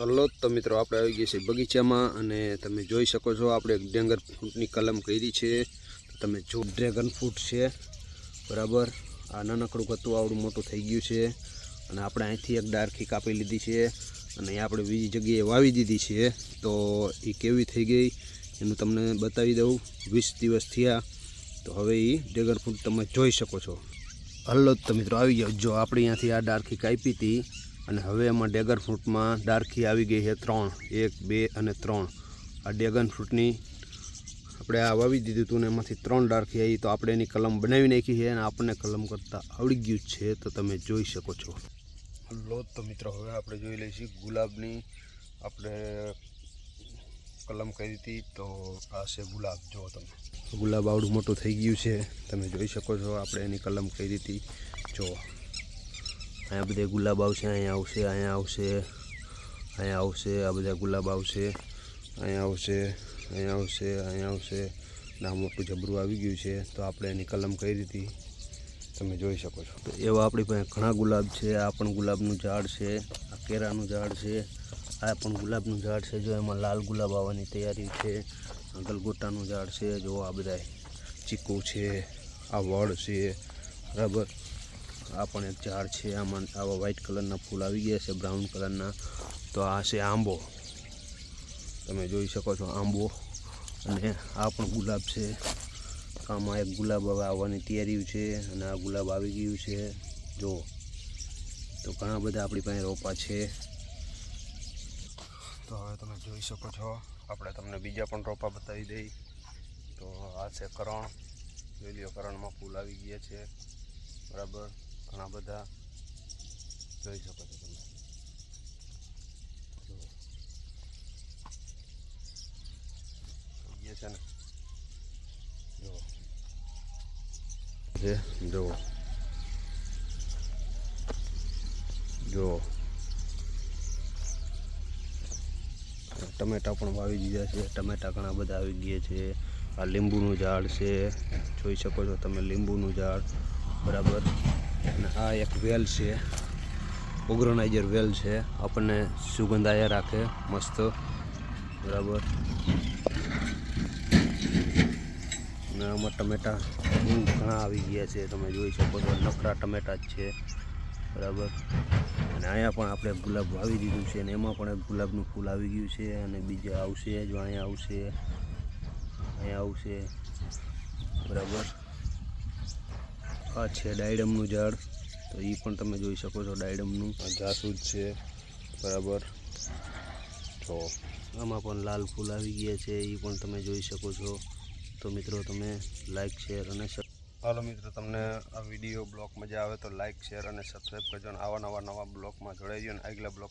Hello તો મિત્રો, આપણે આવી ગયા છીએ બગીચામાં અને તમે જોઈ શકો છો, આપણે ડેંગર ફ્રૂટની કલમ કરી છે. તમે જો ડ્રેગન ફ્રૂટ છે, બરાબર? આ નાનકડું કતું આવડું મોટું થઈ ગયું છે અને આપણે અહીંથી એક ડારખી કાપી લીધી છે અને આપણે બીજી જગ્યાએ વાવી દીધી છે. તો એ કેવી થઈ ગઈ એનું તમને બતાવી દઉં. વીસ દિવસ થયા, તો હવે એ ડ્રેગન ફ્રૂટ તમે જોઈ શકો છો. હલો તો મિત્રો, આવી ગયો. જો આપણે અહીંયાથી આ ડારખી કાપી હતી અને હવે એમાં ડેગન ફ્રૂટમાં ડારખી આવી ગઈ છે ત્રણ. એક બે અને ત્રણ. આ ડેગન ફ્રૂટની આપણે આ વાવી દીધું હતું ને એમાંથી ત્રણ ડારખી આવી તો આપણે એની કલમ બનાવી નાખી છે અને આપણને કલમ કરતાં આવડી ગયું છે તો તમે જોઈ શકો છો. લો તો મિત્રો હવે આપણે જોઈ લઈશું ગુલાબની આપણે કલમ કરી હતી તો આ છે ગુલાબ. જુઓ તમે. ગુલાબ આવડું મોટું થઈ ગયું છે. તમે જોઈ શકો છો આપણે એની કલમ કરી હતી. જુઓ. અહીંયા બધા ગુલાબ આવશે, અહીંયા આવશે અહીંયા આવશે અહીંયા આવશે, આ બધા ગુલાબ આવશે, અહીંયા આવશે અહીંયા આવશે અહીંયા આવશે. આ મોટું જબરું આવી ગયું છે, તો આપણે એની કલમ કઈ રીતે તમે જોઈ શકો છો. તો એવા આપણી પાસે ઘણા ગુલાબ છે, આ પણ ગુલાબનું ઝાડ છે, આ કેરાનું ઝાડ છે, આ પણ ગુલાબનું ઝાડ છે, જો એમાં લાલ ગુલાબ આવવાની તૈયારી છે ગલગોટાનું ઝાડ છે, જો આ બધા ચીકુ છે, આ વડ છે, બરાબર? આ પણ એક ઝાડ છે, આમાં આવા વ્હાઈટ કલરના ફૂલ આવી ગયા છે બ્રાઉન કલરના તો આ છે આંબો. તમે જોઈ શકો છો આંબો. અને આ પણ ગુલાબ છે. આમાં એક ગુલાબ હવે આવવાની તૈયારી છે અને આ ગુલાબ આવી ગયું છે. જો તો ઘણા બધા આપણી પાસે રોપા છે. તો હવે તમે જોઈ શકો છો. આપણે તમને બીજા પણ રોપા બતાવી દઈ. તો આ છે કરણ. જોઈ લ્યો, કરણમાં ફૂલ આવી ગયા છે. બરાબર. ઘણા બધા જોઈ શકો છો તમે. છે ને. જુઓ જુઓ ટમેટા પણ વાવી દીધા છે. ટમેટા ઘણા બધા આવી ગયા છે. આ લીંબુનું ઝાડ છે. જોઈ શકો છો તમે લીંબુનું ઝાડ. બરાબર. અને આ એક વેલ છે. ઓગ્રોનાઇઝર વેલ છે. આપણને સુગંધ આયા રાખે. મસ્ત. બરાબર. અને આમાં ટમેટા બહુ ઘણા આવી ગયા છે. તમે જોઈ શકો છો નકરા ટમેટા જ છે. બરાબર. અને અહીંયા પણ આપણે ગુલાબ વાવી દીધું છે અને એમાં પણ ગુલાબનું ફૂલ આવી ગયું છે અને બીજા આવશે જો, અહીંયા આવશે. અહીંયા આવશે. બરાબર. આ છે ડાયડમનું ઝાડ. તો એ પણ તમે જોઈ શકો છો ડાયડમનું. જાસૂદ છે. બરાબર. તો આમાં પણ લાલ ફૂલ આવી ગયા છે એ પણ તમે જોઈ શકો છો. તો મિત્રો તમે લાઈક શેર અને હાલો મિત્રો તમને આ વીડિયો બ્લોગ મજા આવે તો લાઈક શેર અને સબસ્ક્રાઈબ કરજો અને આવા નવા નવા બ્લોગમાં જોડાઈ અને આગલા બ્લોગ